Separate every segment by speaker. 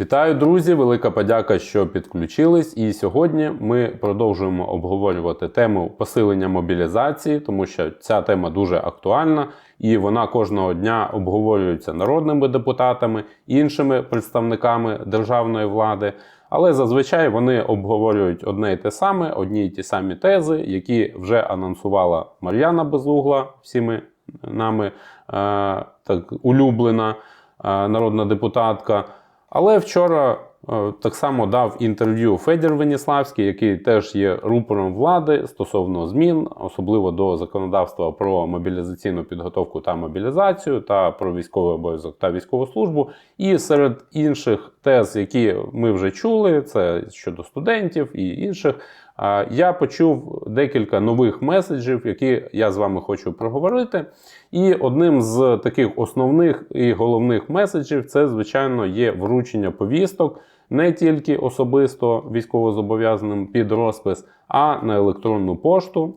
Speaker 1: Вітаю, друзі! Велика подяка, що підключились. І сьогодні ми продовжуємо обговорювати тему посилення мобілізації, тому що ця тема дуже актуальна і вона кожного дня обговорюється народними депутатами, іншими представниками державної влади. Але зазвичай вони обговорюють одне і те саме, одні й ті самі тези, які вже анонсувала Мар'яна Безугла, всіми нами е, так улюблена е, народна депутатка. Але вчора е, так само дав інтерв'ю Федір Веніславський, який теж є рупором влади стосовно змін, особливо до законодавства про мобілізаційну підготовку та мобілізацію, та про військовий обов'язок та військову службу. І серед інших тез, які ми вже чули, це щодо студентів і інших. Я почув декілька нових меседжів, які я з вами хочу проговорити. І одним з таких основних і головних меседжів це, звичайно, є вручення повісток не тільки особисто військовозобов'язаним під розпис, а на електронну пошту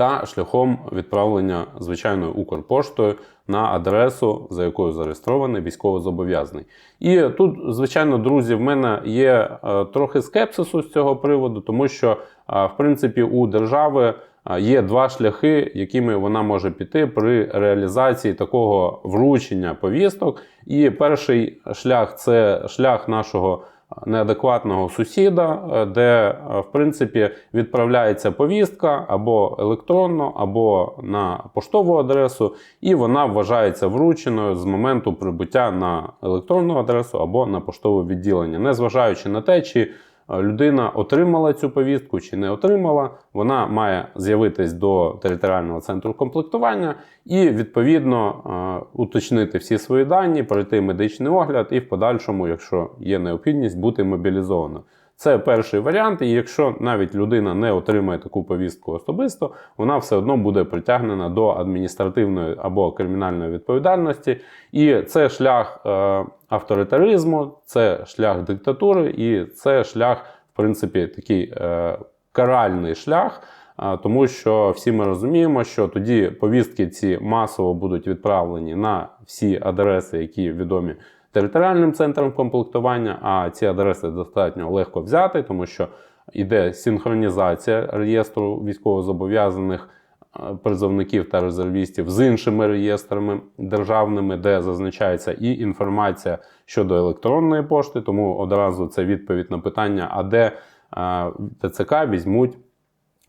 Speaker 1: та шляхом відправлення звичайною Укрпоштою на адресу, за якою зареєстрований військовозобов'язаний. І тут, звичайно, друзі, в мене є е, трохи скепсису з цього приводу, тому що, е, в принципі, у держави е, є два шляхи, якими вона може піти при реалізації такого вручення повісток. І перший шлях це шлях нашого неадекватного сусіда, е, де, е, в принципі, відправляється повістка або електронно, або на поштову адресу, і вона вважається врученою з моменту прибуття на електронну адресу або на поштове відділення, незважаючи на те, чи людина отримала цю повістку чи не отримала, вона має з'явитись до територіального центру комплектування і відповідно е, уточнити всі свої дані, пройти медичний огляд і в подальшому, якщо є необхідність, бути мобілізованою. Це перший варіант, і якщо навіть людина не отримає таку повістку особисто, вона все одно буде притягнена до адміністративної або кримінальної відповідальності. І це шлях е, авторитаризму, це шлях диктатури, і це шлях, в принципі, такий е, каральний шлях. Тому що всі ми розуміємо, що тоді повістки ці масово будуть відправлені на всі адреси, які відомі територіальним центром комплектування. А ці адреси достатньо легко взяти, тому що йде синхронізація реєстру військовозобов'язаних е, призовників та резервістів з іншими реєстрами державними, де зазначається і інформація щодо електронної пошти. Тому одразу це відповідь на питання, а де е, ТЦК візьмуть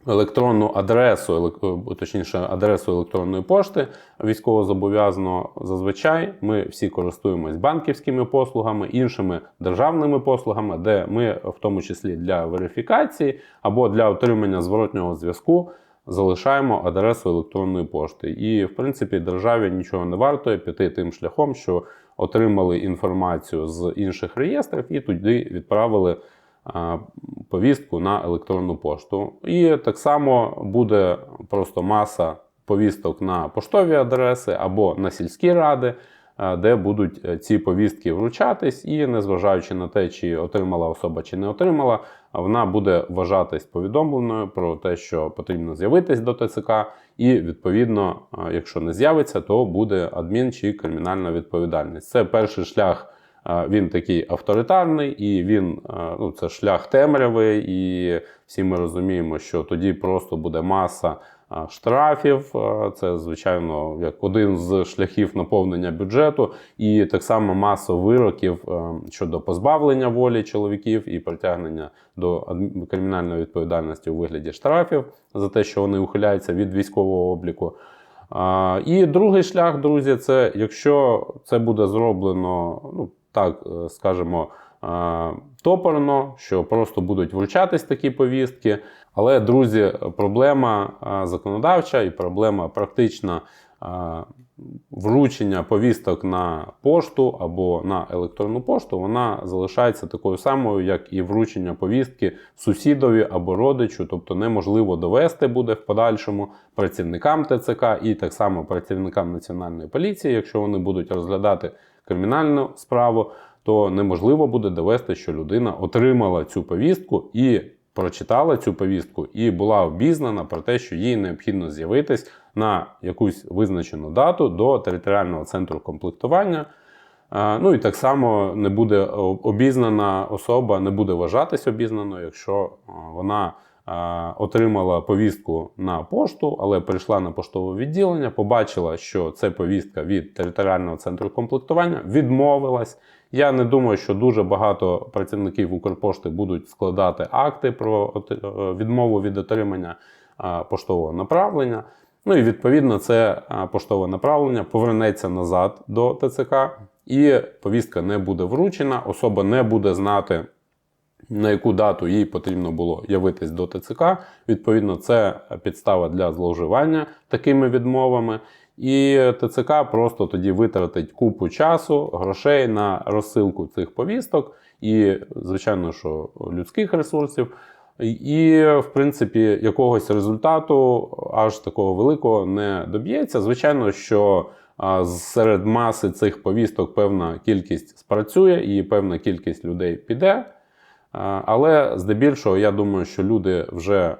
Speaker 1: електронну адресу, елек- точніше, адресу електронної пошти військовозобов'язаного. Зазвичай ми всі користуємось банківськими послугами, іншими державними послугами, де ми, в тому числі для верифікації або для отримання зворотнього зв'язку. Залишаємо адресу електронної пошти. І, в принципі, державі нічого не вартує піти тим шляхом, що отримали інформацію з інших реєстрів і туди відправили повістку на електронну пошту. І так само буде просто маса повісток на поштові адреси або на сільські ради, де будуть е, ці повістки вручатись, і незважаючи на те, чи отримала особа чи не отримала, вона буде вважатись повідомленою про те, що потрібно з'явитись до ТЦК, і відповідно, якщо не з'явиться, то буде адмін чи кримінальна відповідальність. Це перший шлях. Він такий авторитарний, і він ну, це шлях темряви, і всі ми розуміємо, що тоді просто буде маса штрафів. Це, звичайно, як один з шляхів наповнення бюджету, і так само маса вироків щодо позбавлення волі чоловіків і притягнення до кримінальної відповідальності у вигляді штрафів за те, що вони ухиляються від військового обліку. І другий шлях, друзі, це якщо це буде зроблено, ну так е, скажемо, е, топорно, що просто будуть вручатись такі повістки. Але, друзі, проблема е, законодавча і проблема практична вручення повісток на пошту або на електронну пошту, вона залишається такою самою, як і вручення повістки сусідові або родичу, тобто неможливо довести буде в подальшому працівникам ТЦК і так само працівникам національної поліції, якщо вони будуть розглядати кримінальну справу, то неможливо буде довести, що людина отримала цю повістку і прочитала цю повістку, і була обізнана про те, що їй необхідно з'явитись на якусь визначену дату до територіального центру комплектування. Ну і так само не буде обізнана особа, не буде вважатись обізнаною, якщо вона отримала повістку на пошту, але прийшла на поштове відділення, побачила, що це повістка від територіального центру комплектування, відмовилась. Я не думаю, що дуже багато працівників Укрпошти будуть складати акти про е, відмову від отримання поштового направлення. Ну і відповідно це поштове направлення повернеться назад до ТЦК, і повістка не буде вручена, особа не буде знати, на яку дату їй потрібно було явитись до ТЦК. Відповідно, це підстава для зловживання такими відмовами. І ТЦК просто тоді витратить купу часу, грошей на розсилку цих повісток, і, звичайно, що людських ресурсів. І, в принципі, якогось результату аж такого великого не доб'ється. Звичайно, що серед маси цих повісток певна кількість спрацює і певна кількість людей піде. Але здебільшого, я думаю, що люди вже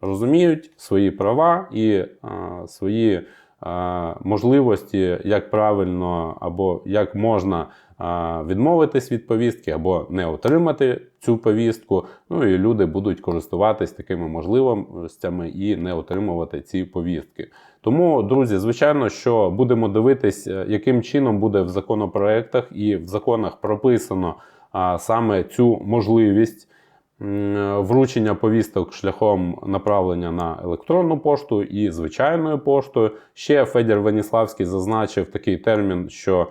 Speaker 1: розуміють свої права і свої можливості, як правильно або як можна відмовитись від повістки, або не отримати цю повістку. Ну і люди будуть користуватись такими можливостями і не отримувати ці повістки. Тому, друзі, звичайно, що будемо дивитись, е, яким чином буде в законопроектах і в законах прописано саме цю можливість вручення повісток шляхом направлення на електронну пошту і звичайною поштою. Ще Федір Веніславський зазначив такий термін, що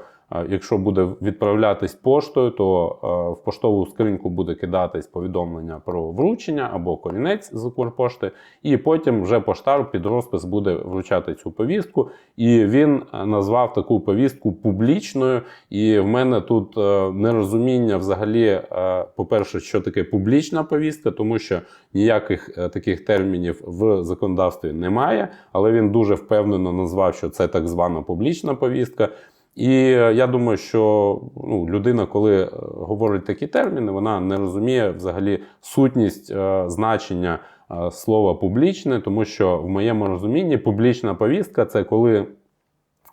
Speaker 1: якщо буде відправлятись поштою, то е, в поштову скриньку буде кидатись повідомлення про вручення або корінець з Укрпошти, і потім вже поштар під розпис буде вручати цю повістку. І він е, назвав таку повістку публічною. І в мене тут е, нерозуміння взагалі, по-перше, що таке публічна повістка, тому що ніяких таких термінів в законодавстві немає, але він дуже впевнено назвав, що це так звана публічна повістка. І е, я думаю, що ну, людина, коли е, говорить такі терміни, вона не розуміє взагалі сутність е, значення е, слова публічне, тому що в моєму розумінні публічна повістка це коли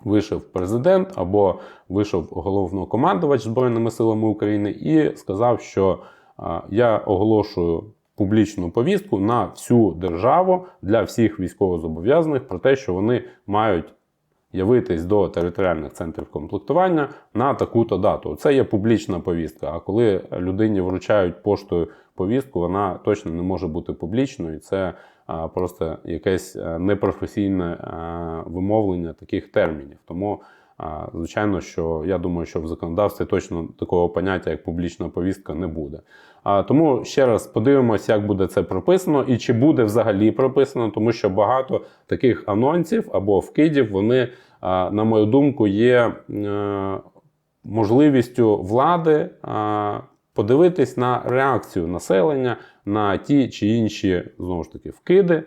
Speaker 1: вийшов президент або вийшов головнокомандувач Збройними силами України і сказав, що е, я оголошую публічну повістку на всю державу для всіх військовозобов'язаних про те, що вони мають явитись до територіальних центрів комплектування на таку-то дату. Це є публічна повістка. А коли людині вручають поштою повістку, вона точно не може бути публічною. Це просто якесь непрофесійне вимовлення таких термінів. Тому, звичайно, що я думаю, що в законодавстві точно такого поняття, як публічна повістка, не буде. Тому ще раз подивимося, як буде це прописано, і чи буде взагалі прописано, тому що багато таких анонсів або вкидів, вони, на мою думку, є е, можливістю влади подивитись на реакцію населення на ті чи інші знову ж таки вкиди.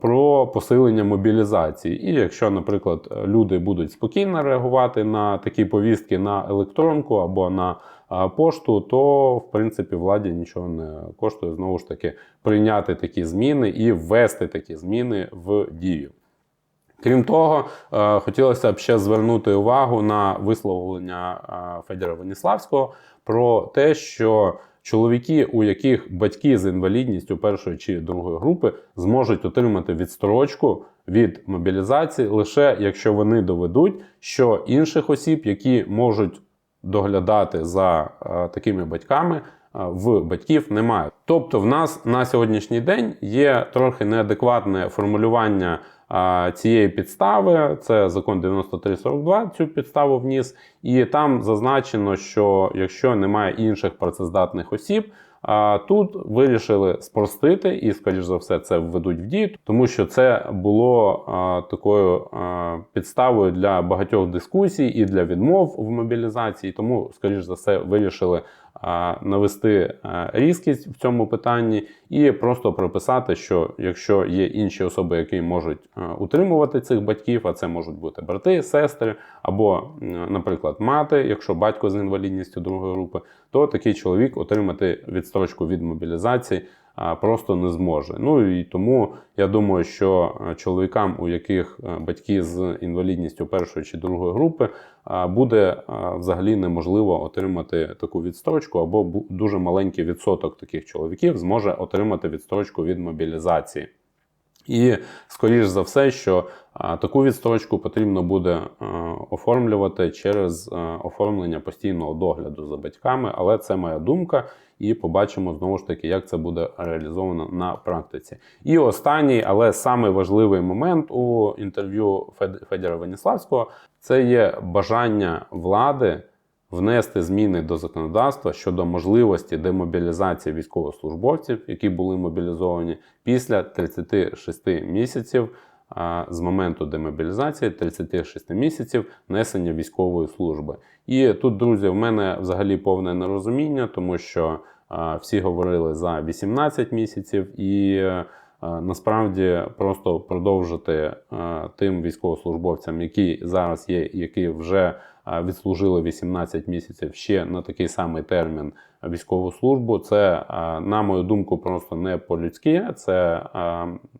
Speaker 1: Про посилення мобілізації. І якщо, наприклад, люди будуть спокійно реагувати на такі повістки на електронку або на пошту, то в принципі владі нічого не коштує знову ж таки прийняти такі зміни і ввести такі зміни в дію. Крім того, е, хотілося б ще звернути увагу на висловлення е, Федора Веніславського про те, що чоловіки, у яких батьки з інвалідністю першої чи другої групи, зможуть отримати відстрочку від мобілізації лише якщо вони доведуть, що інших осіб, які можуть доглядати за е, такими батьками, е, в батьків немає. Тобто, в нас на сьогоднішній день є трохи неадекватне формулювання цієї підстави. Це закон 9342 цю підставу вніс, і там зазначено, що якщо немає інших працездатних осіб. Тут вирішили спростити і, скоріш за все, це введуть в дію, тому що це було такою підставою для багатьох дискусій і для відмов в мобілізації. Тому, скоріш за все, вирішили навести різкість в цьому питанні і просто прописати, що якщо є інші особи, які можуть утримувати цих батьків, а це можуть бути брати, сестри або, наприклад, мати, якщо батько з інвалідністю другої групи, то такий чоловік отримати відстрочку від мобілізації просто не зможе. Ну і тому я думаю, що е, чоловікам, у яких е, батьки з інвалідністю першої чи другої групи, буде взагалі неможливо отримати таку відстрочку, або дуже маленький відсоток таких чоловіків зможе отримати відстрочку від мобілізації. І скоріш за все, що таку відстрочку потрібно буде оформлювати через оформлення постійного догляду за батьками, але це моя думка, і побачимо знову ж таки, як це буде реалізовано на практиці. І останній, але самий важливий момент у інтерв'ю Фед- Федора Веніславського це є бажання влади внести зміни до законодавства щодо можливості демобілізації військовослужбовців, які були мобілізовані після 36 місяців. З моменту демобілізації 36 місяців несення військової служби. І тут, друзі, в мене взагалі повне нерозуміння, тому що всі говорили за 18 місяців, і насправді просто продовжити е, тим військовослужбовцям, які зараз є, які вже відслужили 18 місяців ще на такий самий термін військову службу. Це, на мою думку, просто не по-людськи. Це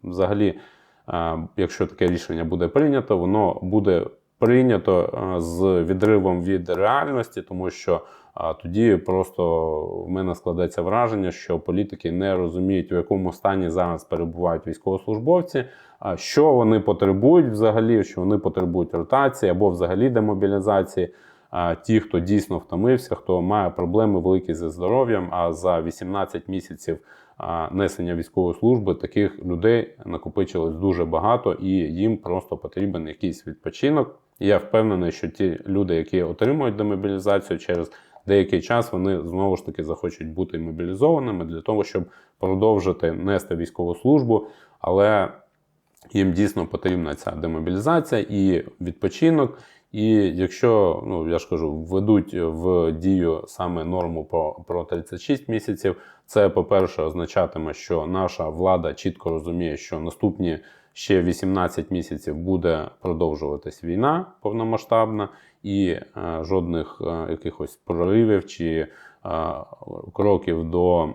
Speaker 1: взагалі, якщо таке рішення буде прийнято, воно буде прийнято з відривом від реальності, тому що а, тоді просто в мене складеться враження, що політики не розуміють, у якому стані зараз перебувають військовослужбовці, що вони потребують взагалі, що вони потребують ротації або взагалі демобілізації. Ті, хто дійсно втомився, хто має проблеми великі зі здоров'ям, а за 18 місяців несення військової служби таких людей накопичилось дуже багато, і їм просто потрібен якийсь відпочинок. І я впевнений, що ті люди, які отримують демобілізацію через деякий час, вони знову ж таки захочуть бути мобілізованими для того, щоб продовжити нести військову службу. Але їм дійсно потрібна ця демобілізація і відпочинок. І якщо, ну я ж кажу, введуть в дію саме норму про, про 36 місяців, це, по-перше, означатиме, що наша влада чітко розуміє, що наступні ще 18 місяців буде продовжуватись війна повномасштабна, і е, жодних е, якихось проривів чи е, кроків до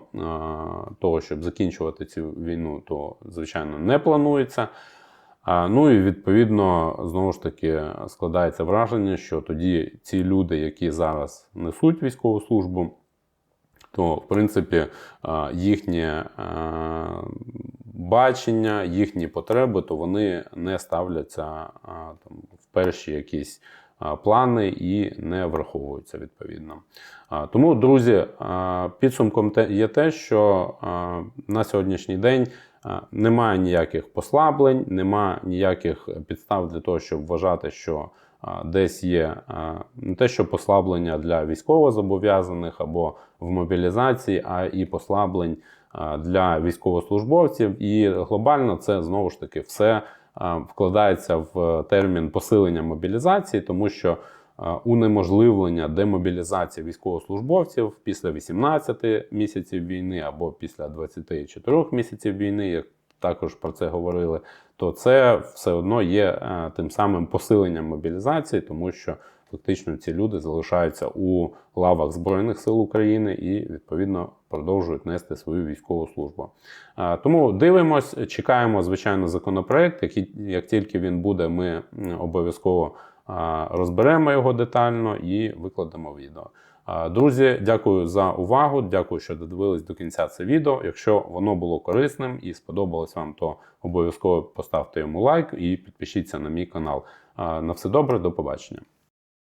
Speaker 1: того, щоб закінчувати цю війну, то звичайно не планується. Ну і відповідно знову ж таки складається враження, що тоді ці люди, які зараз несуть військову службу, то в принципі їхнє бачення, їхні потреби, то вони не ставляться там, в перші якісь плани і не враховуються відповідно. Тому, друзі, підсумком є те, що на сьогоднішній день. Немає ніяких послаблень, немає ніяких підстав для того, щоб вважати, що десь є не те, що послаблення для військовозобов'язаних або в мобілізації, а і послаблень для військовослужбовців. І глобально це знову ж таки все вкладається в термін посилення мобілізації, тому що унеможливлення демобілізації військовослужбовців після 18 місяців війни або після 24 місяців війни, як також про це говорили, то це все одно є е, тим самим посиленням мобілізації, тому що фактично ці люди залишаються у лавах Збройних сил України і відповідно продовжують нести свою військову службу. Тому дивимось, чекаємо звичайно законопроект. Який як тільки він буде, ми обов'язково розберемо його детально і викладемо відео. Друзі, дякую за увагу. Дякую, що додивились до кінця це відео. Якщо воно було корисним і сподобалось вам, то обов'язково поставте йому лайк і підпишіться на мій канал. На все добре, до побачення.